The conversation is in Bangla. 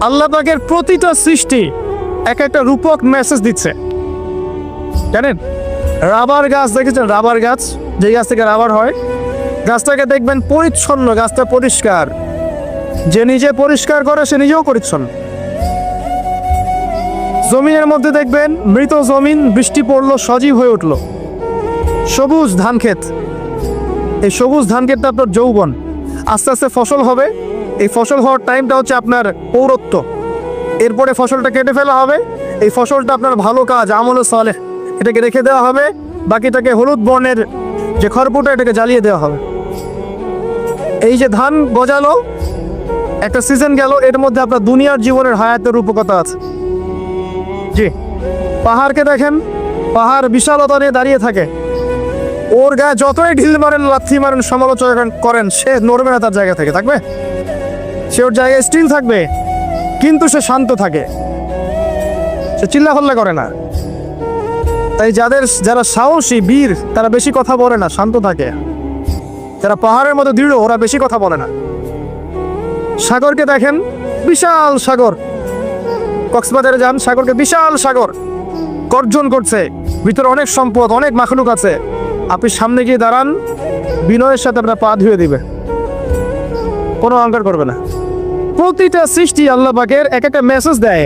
আল্লাহ পাকের প্রতিটা সৃষ্টি এক একটা রূপক মেসেজ দিচ্ছে। জানেন? রাবার গাছ, দেখেছেন রাবার গাছ? যে গাছ থেকে রাবার হয়, গাছটাকে দেখবেন পরিচ্ছন্ন, গাছটা পরিষ্কার। যে নিজে পরিষ্কার করে, সে নিজেও পরিচ্ছন্ন। জমিনের মধ্যে দেখবেন মৃত জমিন, বৃষ্টি পড়ল, সজীব হয়ে উঠল। সবুজ ধান ক্ষেত। এই সবুজ ধান ক্ষেতটা আপনার যৌবন। আস্তে আস্তে ফসল হবে। এই ফসল হওয়ার টাইমটা হচ্ছে আপনার পৌরত্ব। এরপরে ফসলটা কেটে ফেলা হবে। এই ফসলটা আপনার ভালো কাজ, আমলে সলে এটাকে রেখে দেওয়া হবে। বাকিটাকে হলুদ বর্ণের যে খড়পুটা এটাকে জ্বালিয়ে দেওয়া হবে। এই যে ধান গজালো, একটা সিজন গেল। এর মধ্যে আপনার দুনিয়ার জীবনের হায়াতের রূপকতা আছে। জি। পাহাড়কে দেখেন, পাহাড় বিশালতা নিয়ে দাঁড়িয়ে থাকে। ওর গায়ে যতই ঢিল মারেন, লাথি মারেন, সমালোচনা করেন, সে নড়বে না তার জায়গা থেকে। থাকবে? সে ওর জায়গায় স্টিল থাকবে, কিন্তু সে শান্ত থাকে। সে চিল্লা হল্লা করে না। তাই যাদের, যারা সাহসী, বীর, তারা বেশি কথা বলে না, শান্ত থাকে। যারা পাহাড়ের মতো দৃঢ়, ওরা বেশি কথা বলে না। সাগরকে দেখেন, বিশাল সাগর। কক্সবাজারে যান, সাগরকে বিশাল সাগর। গর্জন করছে। ভিতরে অনেক সম্পদ, অনেক মাখলুক আছে। আপনি সামনে গিয়ে দাঁড়ান, বিনয়ের সাথে আপনার পা ধুয়ে দিবে। কোনো অহংকার করবে না। প্রতিটা সৃষ্টি আল্লাহ পাকের এক একটা মেসেজ দেয়।